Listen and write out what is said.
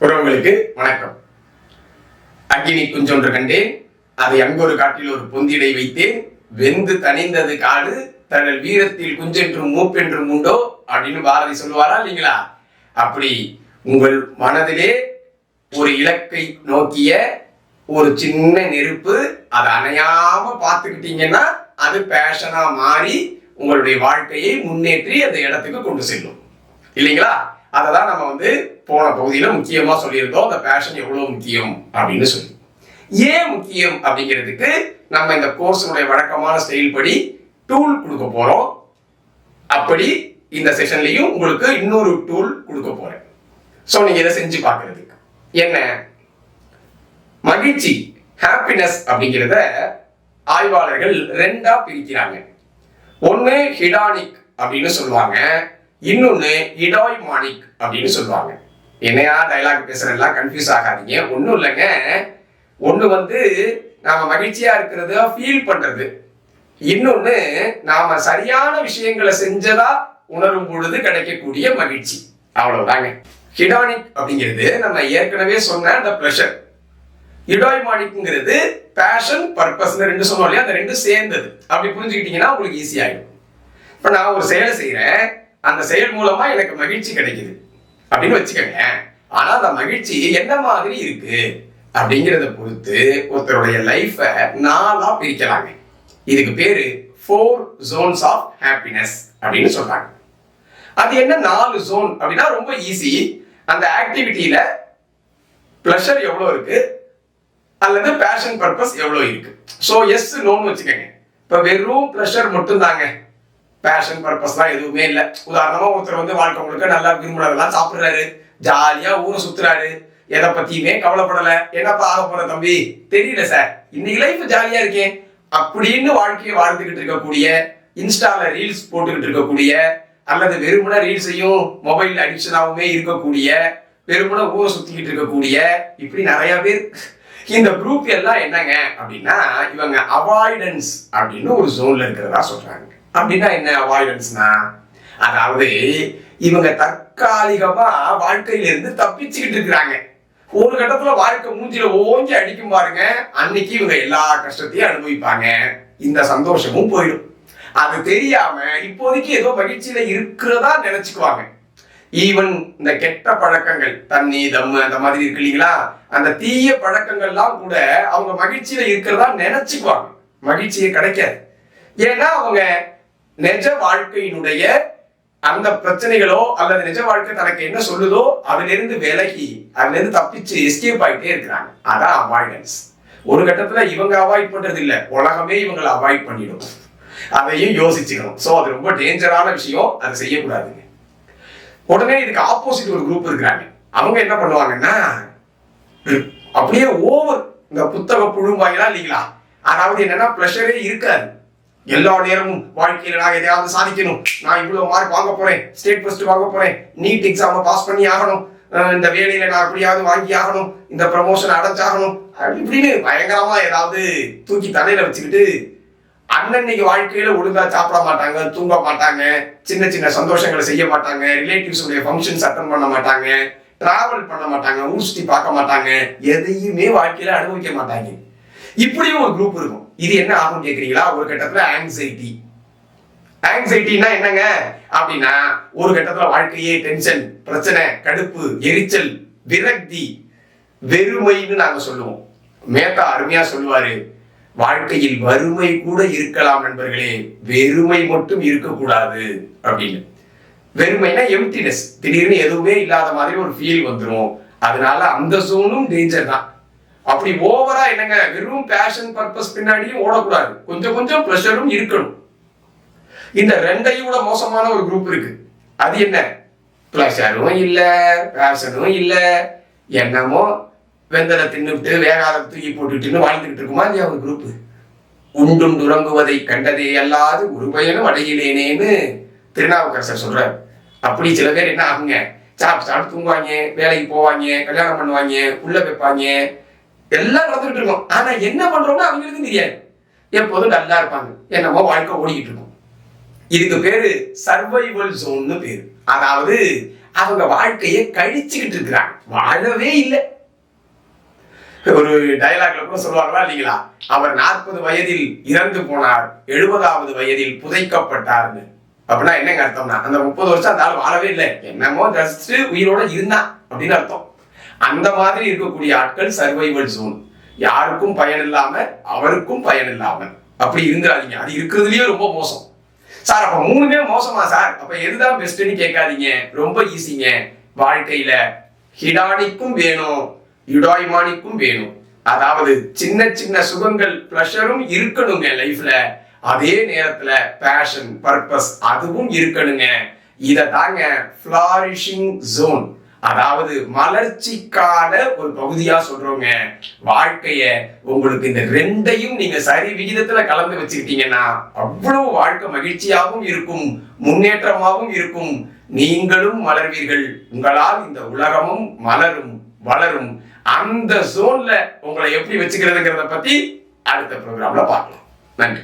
உறவுகளுக்கு வணக்கம். அக்கினி குஞ்சொன்று கண்டேன். அதை அங்கொரு காட்டில் ஒரு பொந்திடை வைத்தேன். வெந்து தணிந்தது காடு தங்கள் வீரத்தில் குஞ்சென்றும் மூப்பென்றும் உண்டோ அப்படின்னு பாரதி சொல்லுவாரா இல்லைங்களா? அப்படி உங்கள் மனதிலே ஒரு இலக்கை நோக்கிய ஒரு சின்ன நெருப்பு அதை அணையாம பார்த்துக்கிட்டீங்கன்னா அது பேஷனா மாறி உங்களுடைய வாழ்க்கையை முன்னேற்றி அந்த இடத்துக்கு கொண்டு செல்லும். இல்லைங்களா? அதை தான் நம்ம வந்து போன பகுதியில் முக்கியமாக சொல்லியிருந்தோம். அந்த பேஷன் எவ்வளோ முக்கியம் அப்படின்னு சொல்லி. ஏன் முக்கியம் அப்படிங்கிறதுக்கு நம்ம இந்த கோர்ஸுடைய வழக்கமான ஸ்டைல் படி டூல் கொடுக்க போகிறோம் அப்படி இந்த செஷன்லையும் உங்களுக்கு இன்னொரு டூல் கொடுக்க போகிறேன் ஸோ நீங்கள் இதை செஞ்சு பார்க்கறதுக்கு. என்ன? மகிழ்ச்சி ஹாப்பினஸ் அப்படிங்கிறத ஆய்வாளர்கள் ரெண்டாக பிரிக்கிறாங்க. ஒன்று ஹிடானிக் அப்படின்னு சொல்லுவாங்க. இன்னொன்று இடாய்மானிக் அப்படின்னு சொல்லுவாங்க. என்னையா டைலாக் பேசுறதெல்லாம் கன்ஃபியூஸ் ஆகாதீங்க. ஒன்றும் இல்லைங்க. ஒன்று வந்து நாம் மகிழ்ச்சியாக இருக்கிறத ஃபீல் பண்ணுறது இன்னொன்று நாம சரியான விஷயங்களை செஞ்சதா உணரும் பொழுது கிடைக்கக்கூடிய மகிழ்ச்சி. அவ்வளவுதாங்க. ஹிடானிக் அப்படிங்கிறது நம்ம ஏற்கனவே சொன்ன அந்த ப்ளஷர் இடாய்மானிக்ங்கிறது பேஷன் பர்பஸ் ரெண்டு சொன்னோம் இல்லையா? அந்த ரெண்டும் சேர்ந்தது. அப்படி புரிஞ்சுக்கிட்டீங்கன்னா உங்களுக்கு ஈஸியாகிடும் இப்போ நான் ஒரு செயலை செய்கிறேன் அந்த செயல் மூலமா எனக்கு மகிழ்ச்சி கிடைக்குது. அப்படின்னு வச்சுக்கோங்க. ஆனா அந்த மகிழ்ச்சி என்ன மாதிரி இருக்கு? அப்படிங்கிறத பொறுத்து ஒருத்தருடைய லைஃபை நாளா பிரிக்கலாங்க. இதுக்கு பேரு ஃபோர் ஜோன்ஸ் ஆஃப் ஹாப்பினஸ் அப்படின்னு சொல்றாங்க. அது என்ன நாலு ஜோன் அப்படின்னா ரொம்ப ஈஸி அந்த ஆக்டிவிட்டியில ப்ளஷர் எவ்வளோ இருக்கு? அல்லது பேஷன் பர்பஸ் எவ்வளோ இருக்கு? ஸோ எஸ் நோன்னு வச்சுக்கோங்க. இப்போ வெறும் ப்ளஷர் மட்டும்தாங்க. பேஷன் பர்பஸ்லாம் எதுவுமே இல்லை. உதாரணமாக ஒருத்தர் வந்து வாழ்க்கை முழுக்க நல்லா விரும்புறதெல்லாம் சாப்பிடுறாரு. ஜாலியாக ஊரை சுத்துறாரு. எதை பத்தியுமே கவலைப்படல. என்னப்பா ஆக போற தம்பி? தெரியல சார். இன்னைக்கு லைஃப் ஜாலியா இருக்கேன் அப்படின்னு வாழ்க்கையை வாழ்ந்துகிட்டு இருக்கக்கூடிய இன்ஸ்டால ரீல்ஸ் போட்டுக்கிட்டு இருக்கக்கூடிய அல்லது வெறுமன ரீல்ஸையும் மொபைல் அடிக்ஷனாகவுமே இருக்கக்கூடிய வெறுமன ஊரை சுத்திக்கிட்டு இருக்கக்கூடிய இப்படி நிறைய பேர். இந்த குரூப் எல்லாம் என்னங்க அப்படின்னா இவங்க அவாய்டன்ஸ் அப்படின்னு ஒரு ஜோன்ல இருக்கிறதா சொல்றாங்க. அப்படின்னா என்ன அவாய்டன்ஸ்னா அதாவது இவங்க தற்காலிகமா வாழ்க்கையில இருந்து தப்பிச்சுக்கிட்டு இருக்கிறாங்க. ஒரு கட்டத்துல வாழ்க்கை மூஞ்சில ஓஞ்சி அடிக்கும் பாருங்க. அன்னைக்கு இவங்க எல்லா கஷ்டத்தையும் அனுபவிப்பாங்க. இந்த சந்தோஷமும் போயிடும். அது தெரியாம இப்போதைக்கு ஏதோ மகிழ்ச்சியில இருக்கிறதா நினைச்சுக்குவாங்க. ஈவன் இந்த கெட்ட பழக்கங்கள் தண்ணி தம்மு அந்த மாதிரி இருக்கு இல்லைங்களா? அந்த தீய பழக்கங்கள்லாம் கூட அவங்க மகிழ்ச்சியில இருக்கிறதா நினைச்சுக்குவாங்க. மகிழ்ச்சியே கிடைக்காது. ஏன்னா அவங்க நிஜ வாழ்க்கையினுடைய அந்த பிரச்சனைகளோ அல்லது நிஜ வாழ்க்கை தனக்கு என்ன சொல்லுதோ அதிலிருந்து விலகி அதுலேருந்து தப்பிச்சு எஸ்கேப் ஆகிட்டே இருக்கிறாங்க. அதான் அவாய்டன்ஸ் ஒரு கட்டத்துல இவங்க அவாய்ட் பண்றது இல்ல. உலகமே இவங்களை அவாய்ட் பண்ணிடும். அதையும் யோசிச்சுக்கணும். சோ அது ரொம்ப டேஞ்சரான விஷயம். அதை செய்யக்கூடாதுங்க. உடனே இதுக்கு ஆப்போசிட் ஒரு குரூப் இருக்கிறாங்க. அவங்க என்ன பண்ணுவாங்கன்னா அப்படியே ஓவர் இந்த புத்தக புழும்பாங்களா இல்லைங்களா? அதாவது என்னன்னா ப்ரெஷரே இருக்காது. எல்லா நேரமும் வாழ்க்கையில நான் எதையாவது சாதிக்கணும். நான் இவ்வளவு மார்க் வாங்க போறேன். ஸ்டேட் ஃபர்ஸ்ட் வாங்க போறேன். நீட் எக்ஸாம பாஸ் பண்ணி ஆகணும். இந்த வேலையில நான் எப்படியாவது வாங்கி ஆகணும். இந்த ப்ரமோஷன் அடைஞ்சாகணும். அப்படி இப்படின்னு பயங்கரமா ஏதாவது தூக்கி தலையில வச்சுக்கிட்டு அன்னன்னைக்கு வாழ்க்கையில ஒழுங்கா சாப்பிட மாட்டாங்க தூங்க மாட்டாங்க சின்ன சின்ன சந்தோஷங்களை செய்ய மாட்டாங்க ரிலேட்டிவ்ஸ் உடைய ஃபங்க்ஷன்ஸ் அட்டன் பண்ண மாட்டாங்க டிராவல் பண்ண மாட்டாங்க ஊர் சுத்தி பார்க்க மாட்டாங்க எதையுமே வாழ்க்கையில அனுபவிக்க மாட்டாங்க. இப்படியும் ஒரு குரூப் இருக்கும். இது என்ன ஆகும் கேக்குறீங்களா? ஒரு கட்டத்துல ஆங்ஸைட்டி ஆங்ஸைட்டினா என்னங்க? அப்படின்னா ஒரு கட்டத்துல வாழ்க்கையே டென்ஷன் பிரச்சனை கடுப்பு எரிச்சல் விரக்தி வெறுமைன்னு நாங்க சொல்லுவோம். மேத்தா அருமையா சொல்லுவாரு. வாழ்க்கையில் வறுமை கூட இருக்கலாம் நண்பர்களே. வெறுமை மட்டும் இருக்கக்கூடாது அப்படின்னு. வெறுமைனா எம்டினஸ் திடீர்னு எதுவுமே இல்லாத மாதிரி ஒரு ஃபீல் வந்துடும் அதனால அந்த சோனும் டேஞ்சர் தான். அப்படி ஓவரா என்னங்க? வெறும் பேஷன் பர்பஸ் பின்னாடியும் ஓடக்கூடாது. கொஞ்சம் கொஞ்சம் ப்ரெஷரும் இருக்கணும். இந்த ரெண்டையும் விட மோசமான ஒரு குரூப் இருக்கு. அது என்ன? ப்ளஷரும் இல்ல பேஷனும் இல்ல. என்னமோ வெந்தலை தின்னுட்டு வேகாத தூக்கி போட்டுட்டுன்னு வாழ்ந்துகிட்டு இருக்குமா இல்லையா ஒரு குரூப் உண்டும் துறங்குவதை கண்டதே அல்லாது ஒரு பயனும் அடையிலேனேன்னு திருநாவுக்கரசர் சொல்றார். அப்படி சில பேர் என்ன ஆகுங்க? சாப்பிட்டு சாப்பிட்டு தூங்குவாங்க வேலைக்கு போவாங்க கல்யாணம் பண்ணுவாங்க உள்ள வைப்பாங்க. எல்லாம் நடந்துகிட்டு இருக்கோம். ஆனா என்ன பண்றோம்னா அவங்களுக்கும் தெரியாது. எப்போதும் நல்லா இருப்பாங்க. என்னமோ வாழ்க்கை ஓடிக்கிட்டு இருக்கும். இதுக்கு பேரு சர்வைவல் ஜோன்னு பேரு. அதாவது அவங்க வாழ்க்கையை கழிச்சுக்கிட்டு இருக்கிறாங்க. வாழவே இல்லை. ஒரு டயலாக்ல கூட சொல்லுவாங்களா இல்லைங்களா? அவர் நாற்பது வயதில் இறந்து போனார். எழுபதாவது வயதில் புதைக்கப்பட்டார்னு. அப்படின்னா என்னங்க அர்த்தம்னா அந்த முப்பது வருஷம் அந்த ஆள் வாழவே இல்லை. என்னமோ ஜஸ்ட் உயிரோட இருந்தான் அப்படின்னு அர்த்தம். அந்த மாதிரி இருக்கக்கூடிய ஆட்கள் சர்வைவல் ஜோன் யாருக்கும் பயன் இல்லாம அவருக்கும் பயன் இல்லாம அப்படி இருந்துடாதீங்க அது இருக்கிறதுலயே ரொம்ப மோசம். சார் அப்ப மூணுமே மோசமா சார்? அப்ப எதுதான் பெஸ்ட்னு கேட்காதீங்க. ரொம்ப ஈஸிங்க வாழ்க்கையில ஹிடானிக்கும் வேணும் யுடாய்மானிக்கும் வேணும். அதாவது சின்ன சின்ன சுகங்கள் ப்ளஷரும் இருக்கணுங்க லைஃப்ல அதே நேரத்துல பேஷன் பர்பஸ் அதுவும் இருக்கணுங்க. இத தாங்க ஃபிளாரிஷிங் ஜோன் அதாவது மலர்ச்சிக்கான ஒரு பகுதியா சொல்றோங்க. வாழ்க்கைய உங்களுக்கு இந்த ரெண்டையும் நீங்க சரி விகிதத்துல கலந்து வச்சுக்கிட்டீங்கன்னா அவ்வளவு வாழ்க்கை மகிழ்ச்சியாகவும் இருக்கும் முன்னேற்றமாகவும் இருக்கும். நீங்களும் மலர்வீர்கள். உங்களால் இந்த உலகமும் மலரும் வளரும். அந்த சோன்ல உங்களை எப்படி வச்சுக்கிறதுங்கிறத பத்தி அடுத்த ப்ரோக்ராம்ல பார்க்கலாம். நன்றி.